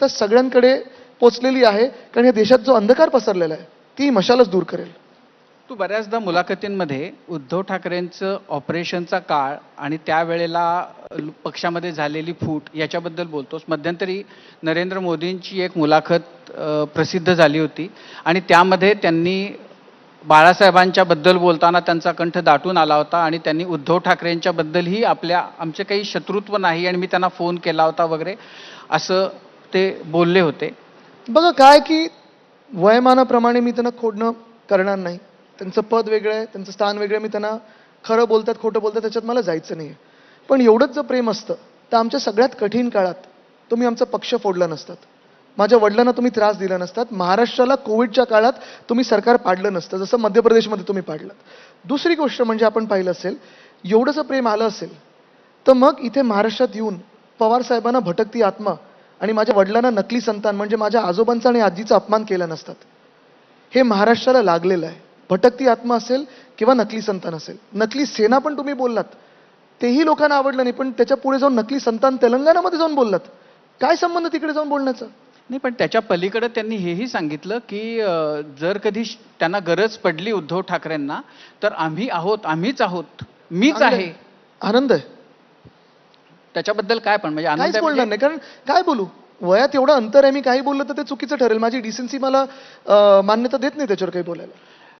तर सगळ्यांकडे पोचलेली आहे कारण या देशात जो अंधकार पसरलेला आहे ती मशालच दूर करेल. तू बऱ्याचदा मुलाखतींमध्ये उद्धव ठाकरेंचं ऑपरेशनचा काळ आणि त्यावेळेला पक्षामध्ये झालेली फूट याच्याबद्दल बोलतोस. मध्यंतरी नरेंद्र मोदींची एक मुलाखत प्रसिद्ध झाली होती आणि त्यामध्ये त्यांनी बाळासाहेबांच्या बद्दल बोलताना त्यांचा कंठ दाटून आला होता आणि त्यांनी उद्धव ठाकरेंच्या बद्दलही आपल्या आमचे काही शत्रुत्व नाही आणि मी त्यांना फोन केला होता वगैरे असं ते बोलले होते. बघा काय की वयमानाप्रमाणे मी त्यांना खोडणं करणार नाही. त्यांचं पद वेगळं आहे त्यांचं स्थान वेगळं आहे. मी त्यांना खरं बोलतात खोटं बोलतात त्याच्यात मला जायचं नाही आहे पण एवढंच जर प्रेम असतं तर आमच्या सगळ्यात कठीण काळात तुम्ही आमचा पक्ष फोडला नसतात. माझ्या वडिलांना तुम्ही त्रास दिला नसतात. महाराष्ट्राला कोविडच्या काळात तुम्ही सरकार पाडलं नसतं जसं मध्य प्रदेशमध्ये तुम्ही पाडलं. दुसरी गोष्ट म्हणजे आपण पाहिलं असेल एवढंसं प्रेम आलं असेल तर मग इथे महाराष्ट्रात येऊन पवार साहेबांना भटकती आत्मा आणि माझ्या वडिलांना नकली संतान म्हणजे माझ्या आजोबांचा आणि आजीचा अपमान केला नसतात हे महाराष्ट्राला लागलेलं आहे. भटकती आत्मा असेल किंवा नकली संतान असेल. नकली सेना पण तुम्ही बोललात. तेही लोकांना आवडलं नाही पण त्याच्या पुढे जाऊन नकली संतान तेलंगणामध्ये जाऊन बोललात. काय संबंध तिकडे जाऊन बोलण्याचा? नाही पण त्याच्या पलीकडे त्यांनी हेही सांगितलं की जर कधी त्यांना गरज पडली उद्धव ठाकरेंना तर आम्ही आहोत आम्हीच आहोत मीच आहे. आनंद आहे. त्याच्याबद्दल काय पण? म्हणजे आनंद काहीच बोलणार म्हणजे- नाही. कारण काय बोलू? वयात एवढं अंतर आहे मी काही बोललं तर ते चुकीचं ठरेल. माझी डिसेन्सी मला मान्यता देत नाही त्याच्यावर काही बोलायला.